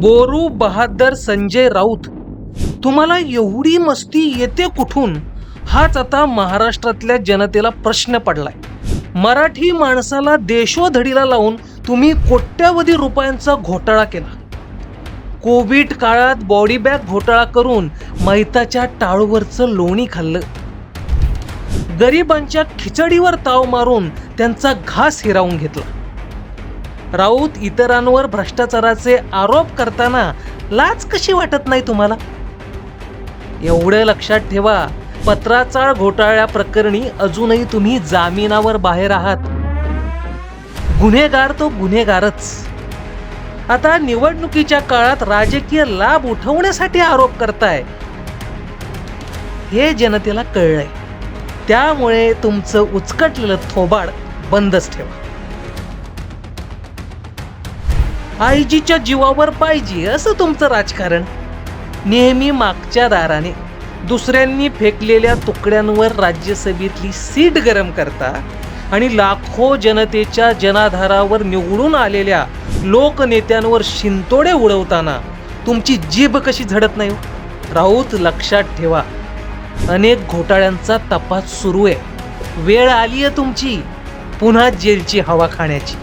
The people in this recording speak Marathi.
बोरू बहादर संजय राऊत. तुम्हाला एवढी मस्ती येते कुठून? हाच आता महाराष्ट्रातल्या जनतेला प्रश्न पडलाय. मराठी माणसाला देशोधडीला लावून तुम्ही कोट्यावधी रुपयांचा घोटाळा केला. कोविड काळात बॉडी बॅग घोटाळा करून मैताच्या टाळूवरचं लोणी खाल्लं. गरिबांच्या खिचडीवर ताव मारून त्यांचा घास हिरावून घेतला. राऊत इतरांवर भ्रष्टाचाराचे आरोप करताना लाच कशी वाटत नाही तुम्हाला? एवढं लक्षात ठेवा पत्राचाळ घोटाळ्या प्रकरणी अजूनही तुम्ही जामिनावर बाहेर आहात. गुन्हेगार तो गुन्हेगारच. आता निवडणुकीच्या काळात राजकीय लाभ उठवण्यासाठी आरोप करताय. हे जनतेला कळलंय. त्यामुळे तुमचं उचकटलेलं थोबाड बंदच ठेवा. आईजीच्या जीवावर पाहिजे असं तुमचं राजकारण? नेहमी मागच्या दाराने. दुसऱ्यांनी फेकलेल्या तुकड्यांवर राज्यसभेतली सीट गरम करता आणि लाखो जनतेच्या जनाधारावर निवडून आलेल्या लोकनेत्यांवर शिंतोडे उडवताना तुमची जीभ कशी झडत नाही हो? राऊत लक्षात ठेवा. अनेक घोटाळ्यांचा तपास सुरू आहे. वेळ आली आहे तुमची. पुन्हा जेलची हवा खाण्याची.